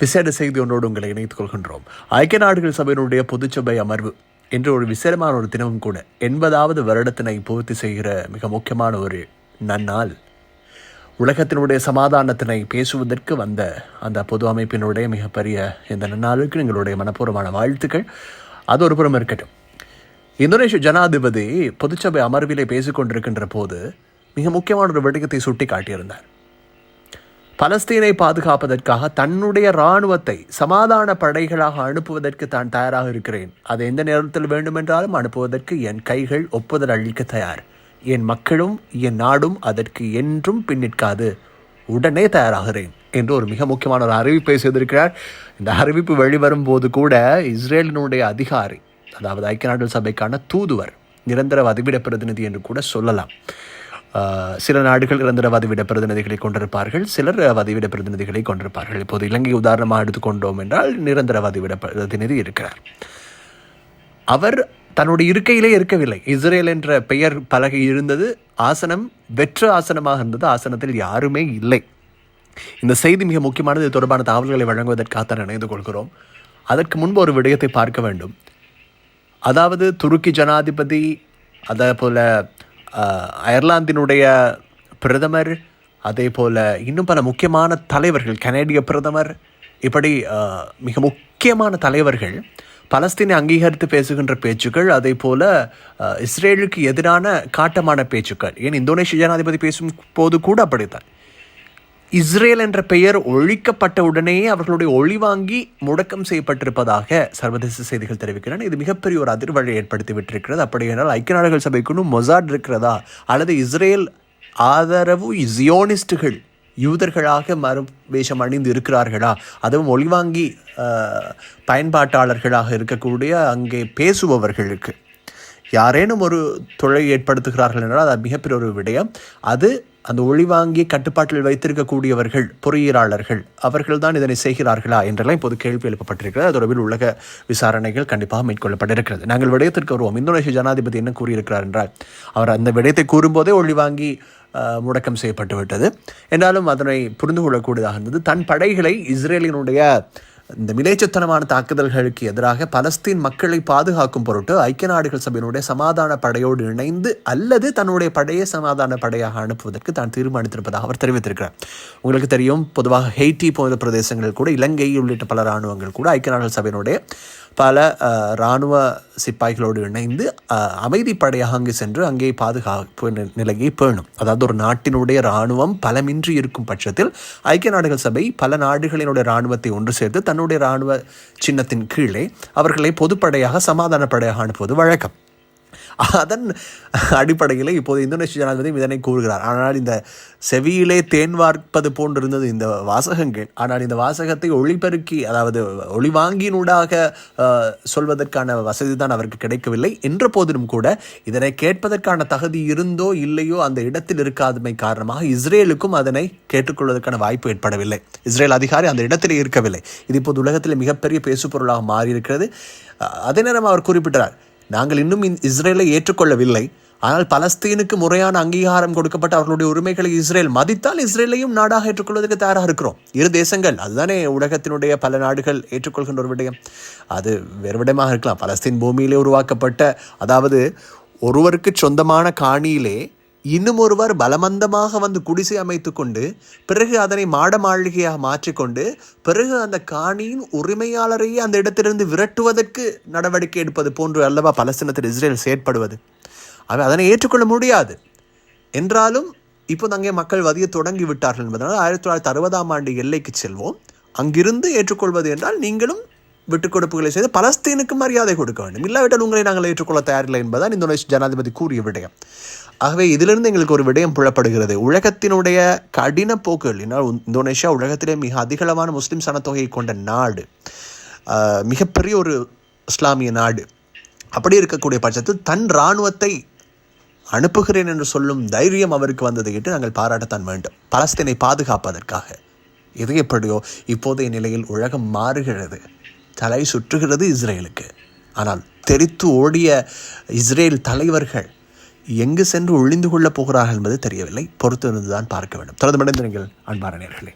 விசேட செய்தி ஒன்றோடு உங்களை இணைத்துக் கொள்கின்றோம். ஐக்கிய நாடுகள் சபையினுடைய பொதுச்சபை அமர்வு என்று ஒரு விசேடமான ஒரு தினமும் கூட எண்பதாவது வருடத்தினை பூர்த்தி செய்கிற மிக முக்கியமான ஒரு நன்னால் உலகத்தினுடைய சமாதானத்தினை பேசுவதற்கு வந்த அந்த பொது அமைப்பினுடைய மிகப்பெரிய இந்த நன்னாளுக்கு எங்களுடைய மனப்பூர்வமான வாழ்த்துக்கள். அது ஒரு புறம் இருக்கட்டும். இந்தோனேஷிய ஜனாதிபதி பொதுச்சபை அமர்விலே பேசிக்கொண்டிருக்கின்ற போது மிக முக்கியமான ஒரு விடயத்தை சுட்டி காட்டியிருந்தார் பலஸ்தீனை பாதுகாப்பதற்காக தன்னுடைய இராணுவத்தை சமாதான படைகளாக அனுப்புவதற்கு தான் தயாராக இருக்கிறேன். அது எந்த நேரத்தில் வேண்டுமென்றாலும் அனுப்புவதற்கு என் கைகள் ஒப்புதல் அளிக்க தயார். என் மக்களும் என் நாடும் அதற்கு என்றும் பின்னிற்காது உடனே தயாராகிறேன் என்று ஒரு மிக முக்கியமான ஒரு அறிவிப்பை செய்திருக்கிறார் இந்த அறிவிப்பு வெளிவரும் போது கூட இஸ்ரேலினுடைய அதிகாரி அதாவது ஐக்கிய நாடுகள் சபைக்கான தூதுவர் நிரந்தர வதிவிட பிரதிநிதி என்று கூட சொல்லலாம். சில நாடுகள் நிரந்தர பிரதிநிதிகளை கொண்டிருப்பார்கள் சிலர் வதிவிட பிரதிநிதிகளை கொண்டிருப்பார்கள். இப்போது இலங்கை உதாரணமாக எடுத்துக்கொண்டோம் என்றால் நிரந்தர வதிவிட பிரதிநிதி இருக்கிறார். அவர் தன்னுடைய இருக்கையிலே இருக்கவில்லை. இஸ்ரேல் என்ற பெயர் பலகை இருந்தது ஆசனம் வெற்று ஆசனமாக இருந்தது ஆசனத்தில் யாருமே இல்லை. இந்த செய்தி மிக முக்கியமானது இது தொடர்பான தகவல்களை வழங்குவதற்காகத்தான் இணைந்து கொள்கிறோம். அதற்கு முன்பு ஒரு விடயத்தை பார்க்க வேண்டும். அதாவது துருக்கி ஜனாதிபதி அதே போல் அயர்லாந்தினுடைய பிரதமர் அதே போல் இன்னும் பல முக்கியமான தலைவர்கள் கனேடிய பிரதமர் இப்படி மிக முக்கியமான தலைவர்கள் பலஸ்தீனை அங்கீகரித்து பேசுகின்ற பேச்சுக்கள் அதே போல் இஸ்ரேலுக்கு எதிரான காட்டமான பேச்சுக்கள். ஏன் இந்தோனேஷிய ஜனாதிபதி பேசும் போது கூட அப்படித்தான். இஸ்ரேல் என்ற பெயர் ஒழிக்கப்பட்ட உடனேயே அவர்களுடைய ஒளிவாங்கி முடக்கம் செய்யப்பட்டிருப்பதாக சர்வதேச செய்திகள் தெரிவிக்கின்றன. இது மிகப்பெரிய ஒரு அதிர்வலை ஏற்படுத்தி விட்டிருக்கிறது. அப்படி என்றால் ஐக்கிய நாடுகள் சபைக்குன்னு மொசாட் இருக்கிறதா? அல்லது இஸ்ரேல் ஆதரவு ஜியோனிஸ்டுகள் யூதர்களாக மறு வேஷம் அணிந்து இருக்கிறார்களா? அதுவும் ஒளிவாங்கி பயன்பாட்டாளர்களாக இருக்கக்கூடிய அங்கே பேசுபவர்களுக்கு. யாரேனும் ஒரு தொழிலை ஏற்படுத்துகிறார்கள் என்றால் அது மிகப்பெரிய ஒரு விடயம். அது அந்த ஒளிவாங்கி கட்டுப்பாட்டில் வைத்திருக்கக்கூடியவர்கள் பொறியியலாளர்கள் அவர்கள் தான் இதனை செய்கிறார்களா என்றெல்லாம் இப்போது கேள்வி எழுப்பப்பட்டிருக்கிறது. அது தொடர்பில் உலக விசாரணைகள் கண்டிப்பாக மேற்கொள்ளப்பட்டிருக்கிறது. நாங்கள் விடயத்திற்கு வருவோம். இந்தோனேஷிய ஜனாதிபதி என்ன கூறியிருக்கிறார் என்றால் அவர் அந்த விடயத்தை கூறும்போதே ஒளிவாங்கி முடக்கம் செய்யப்பட்டு விட்டது என்றாலும் அதனை புரிந்து கொள்ளக்கூடியதாக இருந்தது. தன் படைகளை இஸ்ரேலினுடைய இந்த மிலேச்சத்தனமான தாக்குதல்களுக்கு எதிராக பலஸ்தீன் மக்களை பாதுகாக்கும் பொருட்டு ஐக்கிய நாடுகள் சபையினுடைய சமாதான படையோடு இணைந்து அல்லது தன்னுடைய படையை சமாதான படையாக அனுப்புவதற்கு தான் தீர்மானித்திருப்பதாக அவர் தெரிவித்திருக்கிறார். உங்களுக்கு தெரியும் பொதுவாக ஹெய்டி போன்ற பிரதேசங்கள் கூட இலங்கை உள்ளிட்ட பல இராணுவங்கள் கூட ஐக்கிய நாடுகள் சபையினுடைய பல இராணுவ சிப்பாய்களோடு இணைந்து அமைதிப்படையாக அங்கு சென்று அங்கே பாதுகாப்பு நிலையை பேணும். அதாவது ஒரு நாட்டினுடைய இராணுவம் பலமின்றி இருக்கும் பட்சத்தில் ஐக்கிய நாடுகள் சபை பல நாடுகளினுடைய இராணுவத்தை ஒன்று சேர்த்து தன்னுடைய இராணுவ சின்னத்தின் கீழே அவர்களை பொதுப்படையாக சமாதானப்படையாக அனுப்புவது வழக்கம். அதன் அடிப்படையில் இப்போது இந்தோனேஷிய ஜனாதிபதி இதனை கூறுகிறார். ஆனால் இந்த செவியிலே தேன் வார்ப்பது போன்றிருந்தது இந்த வாசகங்கள். ஆனால் இந்த வாசகத்தை ஒளிபெருக்கி அதாவது ஒளிவாங்கினூடாக சொல்வதற்கான வசதி தான் அவருக்கு கிடைக்கவில்லை. என்ற போதிலும் கூட இதனை கேட்பதற்கான தகுதி இருந்தோ இல்லையோ அந்த இடத்தில் இருக்காதமை காரணமாக இஸ்ரேலுக்கும் அதனை கேட்டுக்கொள்வதற்கான வாய்ப்பு ஏற்படவில்லை. இஸ்ரேல் அதிகாரி அந்த இடத்திலே இருக்கவில்லை. இது இப்போது உலகத்தில் மிகப்பெரிய பேசுபொருளாக மாறியிருக்கிறது. அதே நேரம் அவர் குறிப்பிட்டார் நாங்கள் இன்னும் இஸ்ரேலை ஏற்றுக்கொள்ளவில்லை. ஆனால் பலஸ்தீனுக்கு முறையான அங்கீகாரம் கொடுக்கப்பட்ட அவர்களுடைய உரிமைகளை இஸ்ரேல் மதித்தால் இஸ்ரேலையும் நாடாக ஏற்றுக்கொள்வதற்கு தயாராக இருக்கிறோம். இரு தேசங்கள் அதுதானே உலகத்தினுடைய பல நாடுகள் ஏற்றுக்கொள்கின்ற ஒரு விடயம். அது வேறு விடயமாக இருக்கலாம். பலஸ்தீன் பூமியிலே உருவாக்கப்பட்ட அதாவது ஒருவருக்கு சொந்தமான காணியிலே இன்னும் ஒருவர் பலமந்தமாக வந்து குடிசை அமைத்து கொண்டு பிறகு அதனை மாட மாளிகையாக மாற்றிக்கொண்டு பிறகு அந்த காணியின் உரிமையாளரையே அந்த இடத்திலிருந்து விரட்டுவதற்கு நடவடிக்கை எடுப்பது போன்று அல்லவா பலஸ்தீனத்தில் இஸ்ரேல் செயற்படுவது? அவை அதனை ஏற்றுக்கொள்ள முடியாது. என்றாலும் இப்போது அங்கே மக்கள் வதிய தொடங்கி விட்டார்கள் என்பதனால் ஆயிரத்தி தொள்ளாயிரத்தி அறுபதாம் ஆண்டு எல்லைக்கு செல்வோம். அங்கிருந்து ஏற்றுக்கொள்வது என்றால் நீங்களும் விட்டுக் கொடுப்புகளை செய்து பலஸ்தீனுக்கு மரியாதை கொடுக்க வேண்டும். இல்லாவிட்டால் உங்களை நாங்கள் ஏற்றுக்கொள்ள தயாரில்லை என்பதுதான் இந்தோனேஷ் ஜனாதிபதி கூறிய விடயம். ஆகவே இதிலிருந்து எங்களுக்கு ஒரு விடயம் புலப்படுகிறது. உலகத்தினுடைய கடின போக்குகள் என்னால் இந்தோனேஷியா உலகத்திலே மிக அதிகளவான முஸ்லீம் சனத்தொகையை கொண்ட நாடு மிகப்பெரிய ஒரு இஸ்லாமிய நாடு. அப்படி இருக்கக்கூடிய பட்சத்தில் தன் இராணுவத்தை அனுப்புகிறேன் என்று சொல்லும் தைரியம் அவருக்கு வந்ததை கேட்டு நாங்கள் பாராட்டத்தான் வேண்டும். பலஸ்தீனை பாதுகாப்பதற்காக. எது எப்படியோ இப்போதைய நிலையில் உலகம் மாறுகிறது. தலை சுற்றுகிறது இஸ்ரேலுக்கு. ஆனால் தெரித்து ஓடிய இஸ்ரேல் தலைவர்கள் எங்கு சென்று ஒளிந்து கொள்ளப் போகிறார்கள் என்பது தெரியவில்லை. பொறுத்திருந்துதான் பார்க்க வேண்டும். தொடர்ந்து மடைந்திருங்கள் அன்பான நேர்களே.